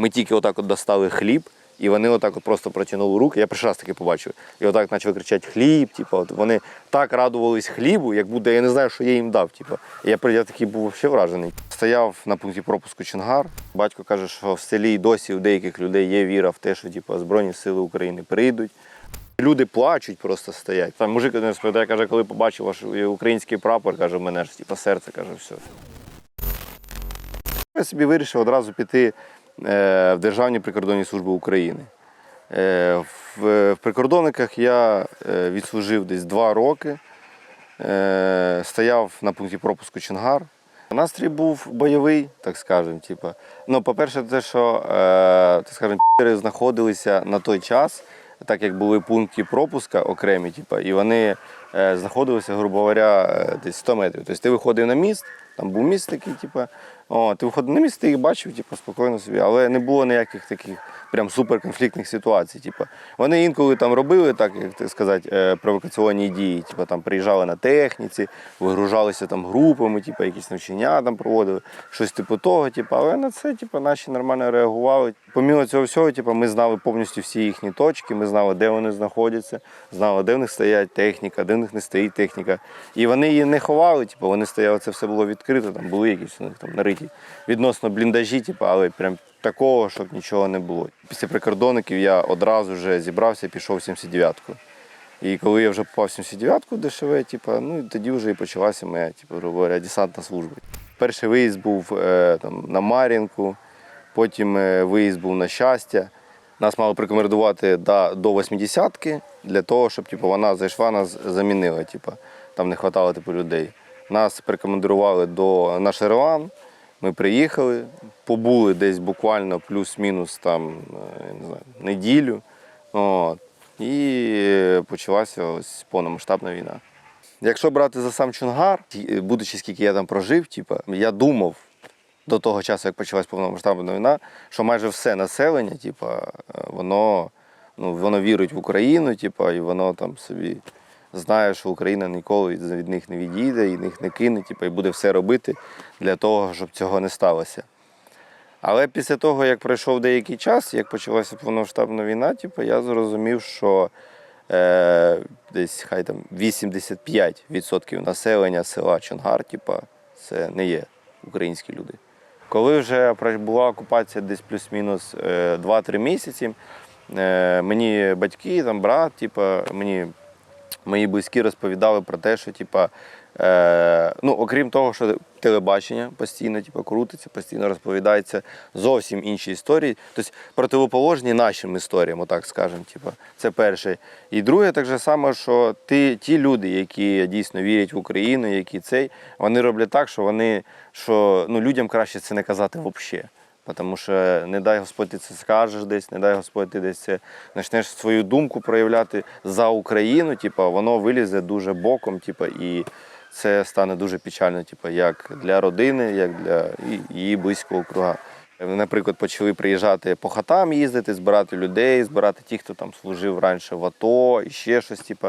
Ми тільки отак от достали хліб, і вони отак от просто протягнули руки. Я перший раз таке побачив. І отак почали кричати хліб. Типу, от вони так радувались хлібу, як буде, я не знаю, що я їм дав. Типу. Я, я такий був взагалі вражений. Стояв на пункті пропуску Чингар. Батько каже, що в селі досі у деяких людей є віра в те, що типу, Збройні Сили України прийдуть. Люди плачуть, просто стоять. Там мужик один розповідає, каже, коли побачив ваш український прапор, каже, в мене ж типу, серце каже, все. Я собі вирішив одразу піти е, в Державні прикордонні служби України. Е, в, прикордонниках я е, відслужив десь два роки, е, стояв на пункті пропуску Чингар. Настрій був бойовий, так скажемо. Типу. Ну, по-перше, те, що е, так скажемо, пі***ери знаходилися на той час, так як були пункти пропуска окремі, типу, і вони е, знаходилися, грубо говоря, е, десь 100 метрів. Тобто ти виходив на міст, там був міст такий, типу, о, ти виходив на міст, ти їх бачив, типу, спокійно собі, але не було ніяких таких прям суперконфліктних ситуацій. Типу. Вони інколи там робили, так як сказати, е, провокаційні дії. Типу, там приїжджали на техніці, вигружалися там групами, типу, якісь навчання там проводили, щось типу того. Типу, але на це типу, наші нормально реагували. Помимо цього всього, типу, ми знали повністю всі їхні точки, ми знали, де вони знаходяться, знали, де в них стоять техніка, де в них не стоїть техніка. І вони її не ховали, типу, вони стояли, це все було відкрито, там були якісь у них там нариті відносно бліндажі, типу, але прям такого, щоб нічого не було. Після прикордонників я одразу вже зібрався і пішов в 79-ку. І коли я вже попав в 79-ку ДШВ, типу, ну тоді вже і почалася моя, типу, говоря, десантна служба. Перший виїзд був е, там, на Мар'їнку, потім е, виїзд був на щастя. Нас мали прикомендувати до, до 80-ки для того, щоб типу, вона зайшла, нас замінила. Типу, там не вистачало типу, людей. Нас прикомандирували до на Шерван. Ми приїхали, побули десь буквально плюс-мінус там, е, не знаю, неділю. От. І почалася ось повномасштабна війна. Якщо брати за сам Чунгар, будучи скільки я там прожив, типу, я думав до того часу, як почалась повномасштабна війна, що майже все населення, типу, е, воно, ну, воно вірить в Україну, типу, і воно там собі знає, що Україна ніколи від них не відійде, і них не кине, типу, і буде все робити для того, щоб цього не сталося. Але після того, як пройшов деякий час, як почалася повномасштабна війна, типу, я зрозумів, що е, десь хай там 85% населення села Чонгар, типу, це не є українські люди. Коли вже була окупація десь плюс-мінус е, 2-3 місяці, е, мені батьки, там, брат, типу, мені мої близькі розповідали про те, що типа, е, ну, окрім того, що телебачення постійно типа, крутиться, постійно розповідається зовсім інші історії. Тобто противоположні нашим історіям, отак скажемо. Типа, це перше. І друге, так же само, що ти, ті люди, які дійсно вірять в Україну, які цей, вони роблять так, що вони що ну, людям краще це не казати взагалі. Тому що не дай Господь ти це скажеш десь, не дай Господь ти десь почнеш свою думку проявляти за Україну, типу, воно вилізе дуже боком, типу, і це стане дуже печально, типу, як для родини, як для її близького круга. Наприклад, почали приїжджати по хатам їздити, збирати людей, збирати тих, хто там служив раніше в АТО і ще щось, типу,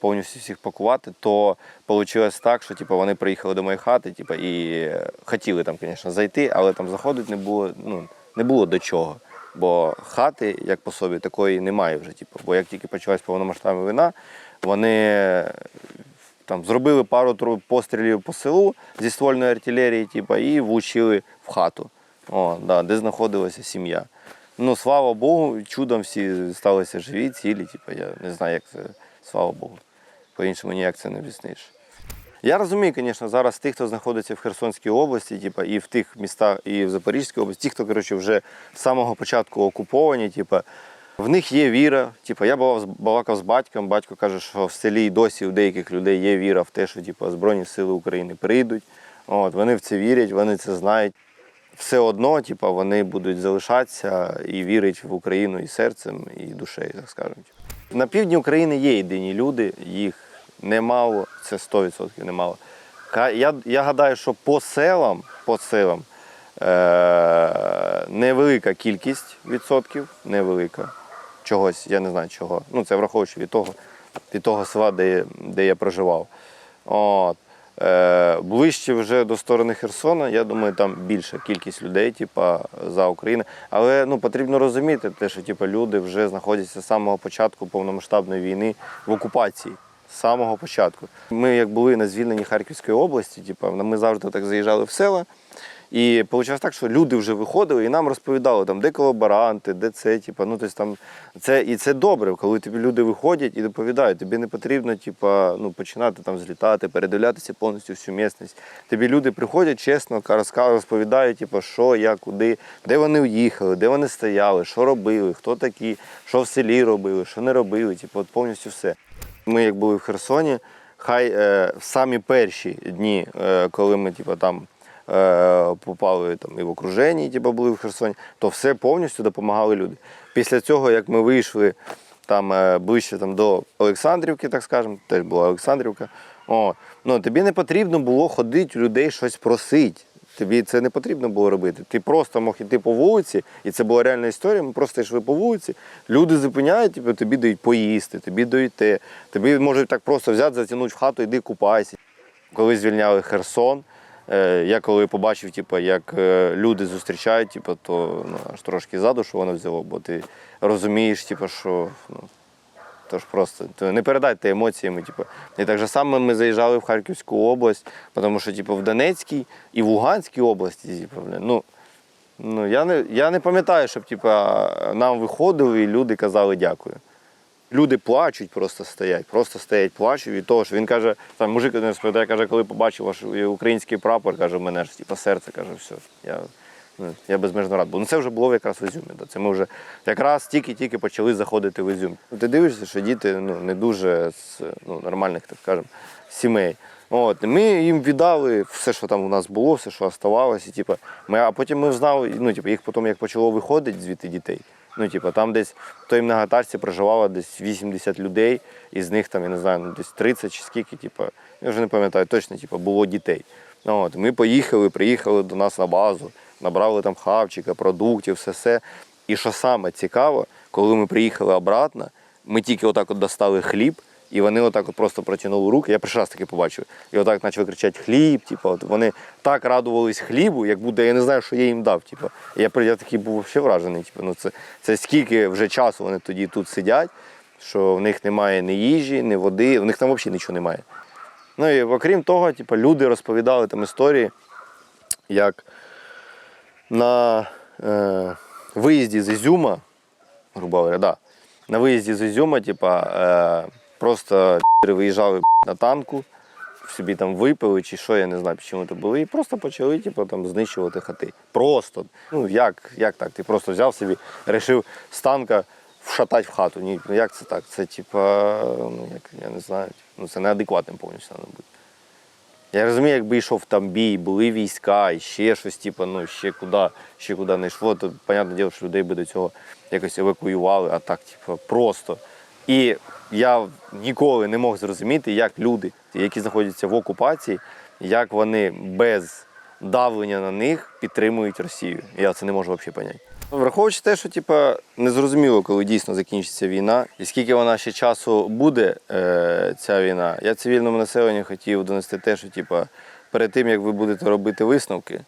повністю всіх пакувати, то вийшло так, що типу, вони приїхали до моєї хати типу, і хотіли там, звісно, зайти, але там заходити не було, ну, не було до чого. Бо хати, як по собі, такої немає вже. Типу. Бо як тільки почалась повномасштабна війна, вони там зробили пару пострілів по селу зі ствольної артилерії, типу, і влучили в хату, О, да, де знаходилася сім'я. Ну, слава Богу, чудом всі сталися живі, цілі. Типу, я не знаю, як це, слава Богу. По-іншому ніяк це не об'ясниш. Я розумію, звісно, зараз тих, хто знаходиться в Херсонській області, типу, і в тих містах, і в Запорізькій області, ті, хто коротше, вже з самого початку окуповані, типу, в них є віра. Типу, я балакав, з- батьком, батько каже, що в селі досі у деяких людей є віра в те, що типу, Збройні Сили України прийдуть. От, вони в це вірять, вони це знають. Все одно, типу, вони будуть залишатися і вірять в Україну і серцем, і душею, так скажемо. На півдні України є єдині люди, їх немало, це 100% немало. Я, я гадаю, що по селам, по селам е- невелика кількість відсотків, невелика. Чогось, я не знаю чого. Ну, це враховуючи від того, від того села, де, де я проживав. От. Е, ближче вже до сторони Херсона, я думаю, там більша кількість людей, типа, за Україну. Але ну, потрібно розуміти, те, що типа, люди вже знаходяться з самого початку повномасштабної війни в окупації. З самого початку. Ми як були на звільненні Харківської області, типа, ми завжди так заїжджали в села. І вийшло так, що люди вже виходили і нам розповідали, там, де колаборанти, де це, типу, ну, тобто, там, це, і це добре, коли тобі люди виходять і доповідають, тобі не потрібно типу, ну, починати там злітати, передивлятися повністю всю місцевість. Тобі люди приходять чесно, розповідають, типу, що, як, куди, де вони уїхали, де вони стояли, що робили, хто такі, що в селі робили, що не робили, типу, от повністю все. Ми як були в Херсоні, хай е, в самі перші дні, е, коли ми типу, там е, попали там, і в окруженні, і, типу, були в Херсоні, то все повністю допомагали люди. Після цього, як ми вийшли там, е, ближче там, до Олександрівки, так скажемо, теж була Олександрівка, о, ну, тобі не потрібно було ходити людей щось просити. Тобі це не потрібно було робити. Ти просто мог іти по вулиці, і це була реальна історія. Ми просто йшли по вулиці, люди зупиняють, типу, тобі дають поїсти, тобі дають. Тобі можуть так просто взяти, затягнути в хату, йди купайся. Коли звільняли Херсон, е, я коли побачив, типу, як е, люди зустрічають, типу, то ну, аж трошки за душу воно взяло, бо ти розумієш, типу, що ну, Тож просто не передайте емоціями. Типу. І так же само ми заїжджали в Харківську область, тому що типу, в Донецькій і в Луганській області, типу, ну, ну, я, не, я не пам'ятаю, щоб типу, нам виходили і люди казали дякую. Люди плачуть, просто стоять, просто стоять, плачуть від того, що він каже, там мужик один розповідає, каже, коли побачив ваш український прапор, каже, мене ж типу, серце каже, все. Я, я безмежно рад був. Ну це вже було якраз в Ізюмі. Да. Це ми вже якраз тільки-тільки почали заходити в Ізюм. Ти дивишся, що діти ну, не дуже з ну, нормальних, так скажемо, сімей. От, ми їм віддали все, що там у нас було, все, що оставалося. Типу, ми, а потім ми знали, ну, типу, їх потім як почало виходити звідти дітей. Ну, типу, там десь в той многотарці проживало десь 80 людей, і з них там, я не знаю, ну, десь 30 чи скільки, типу, я вже не пам'ятаю точно, типу, було дітей. Ну, От, ми поїхали, приїхали до нас на базу, набрали там хавчика, продуктів, все все. І що саме цікаво, коли ми приїхали обратно, ми тільки отак от достали хліб, і вони отак от просто протягнули руки. Я перший раз таки побачив. І отак почали кричати хліб. Типу, от вони так радувались хлібу, як буде, я не знаю, що я їм дав. Типу. Я, я такий був ще вражений. Типу, ну це, це скільки вже часу вони тоді тут сидять, що в них немає ні їжі, ні води, в них там взагалі нічого немає. Ну і окрім того, типу, люди розповідали там історії, як на е, виїзді з Ізюма, грубо говоря, да, на виїзді з Ізюма, типа, е, просто виїжджали на танку, собі там випили чи що, я не знаю, чому це були, і просто почали типу, там, знищувати хати. Просто. Ну як, як так? Ти просто взяв собі, вирішив з танка вшатати в хату. Ні, ну як це так? Це типа, ну як я не знаю, ну це неадекватним повністю треба бути. Я розумію, якби йшов там бій, були війська, і ще щось, типу, ну ще куди, ще куди не йшло, то, понятне діло, що людей би до цього якось евакуювали, а так, типу, просто. І я ніколи не мог зрозуміти, як люди, які знаходяться в окупації, як вони без давлення на них підтримують Росію. Я це не можу взагалі поняти. Враховуючи те, що типа, незрозуміло, коли дійсно закінчиться війна, і скільки вона ще часу буде, е, ця війна, я цивільному населенню хотів донести те, що типа, перед тим, як ви будете робити висновки,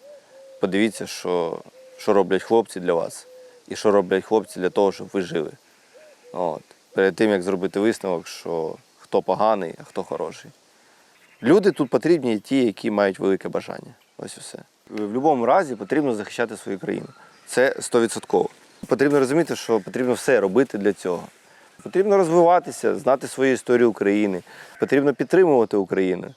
подивіться, що, що роблять хлопці для вас, і що роблять хлопці для того, щоб ви жили. От. Перед тим, як зробити висновок, що хто поганий, а хто хороший. Люди тут потрібні ті, які мають велике бажання. Ось і все. В будь-якому разі потрібно захищати свою країну. Це 100%. Потрібно розуміти, що потрібно все робити для цього. Потрібно розвиватися, знати свою історію України. Потрібно підтримувати Україну.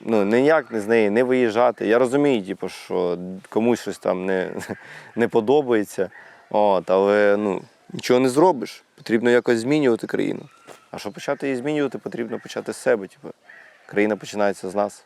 Ну, ніяк не з неї не виїжджати. Я розумію, типу, що комусь щось там не, не подобається. От, але ну, нічого не зробиш. Потрібно якось змінювати країну. А щоб почати її змінювати, потрібно почати з себе. Типу, країна починається з нас.